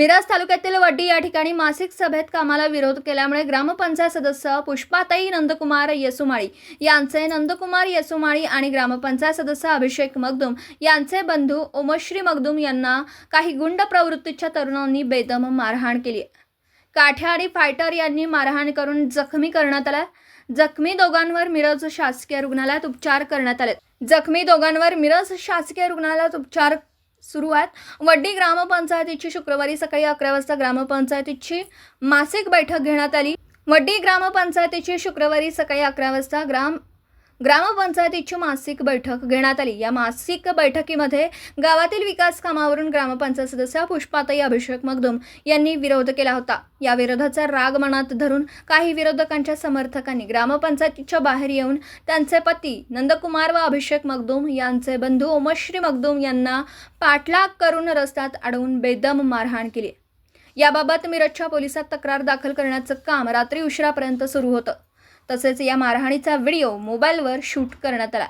मिराज तालुक्यातील वड्डी या ठिकाणी मासिक सभेत कामाला विरोध केल्यामुळे ग्रामपंचायत सदस्य पुष्पाताई नंदकुमार येसुमाळी यांचे नंदकुमार येसुमाळी आणि ग्रामपंचायत सदस्य अभिषेक मगदुम यांचे बंधू ओमश्री मगदूम यांना काही गुंड प्रवृत्तीच्या तरुणांनी बेदम मारहाण केली. काठ्याडी फायटर यांनी मारहाण करून जखमी करण्यात आला जखमी दोघांवर मिरज शासकीय रुग्णालयात उपचार करण्यात आले. जखमी दोघांवर मिरज शासकीय रुग्णालयात उपचार सुरू आहेत वड्डी ग्रामपंचायतीची शुक्रवारी सकाळी अकरा वाजता ग्रामपंचायतीची मासिक बैठक घेण्यात आली. वड्डी ग्रामपंचायतीची शुक्रवारी सकाळी अकरा वाजता ग्राम ग्रामपंचायतीची मासिक बैठक घेण्यात आली. या मासिक बैठकीमध्ये गावातील विकास कामावरून ग्रामपंचायत सदस्य पुष्पाताई अभिषेक मगदुम यांनी विरोध केला होता. या विरोधाचा राग मनात धरून काही विरोधकांच्या समर्थकांनी ग्रामपंचायतीच्या बाहेर येऊन त्यांचे पती नंदकुमार व अभिषेक मगदूम यांचे बंधू ओमश्री मगदुम यांना पाठलाग करून रस्त्यात अडवून बेदम मारहाण केली. याबाबत मिरजच्या पोलिसात तक्रार दाखल करण्याचं काम रात्री उशिरापर्यंत सुरू होतं. तसेच या मारहाणीचा व्हिडिओ मोबाईलवर शूट करण्यात आला.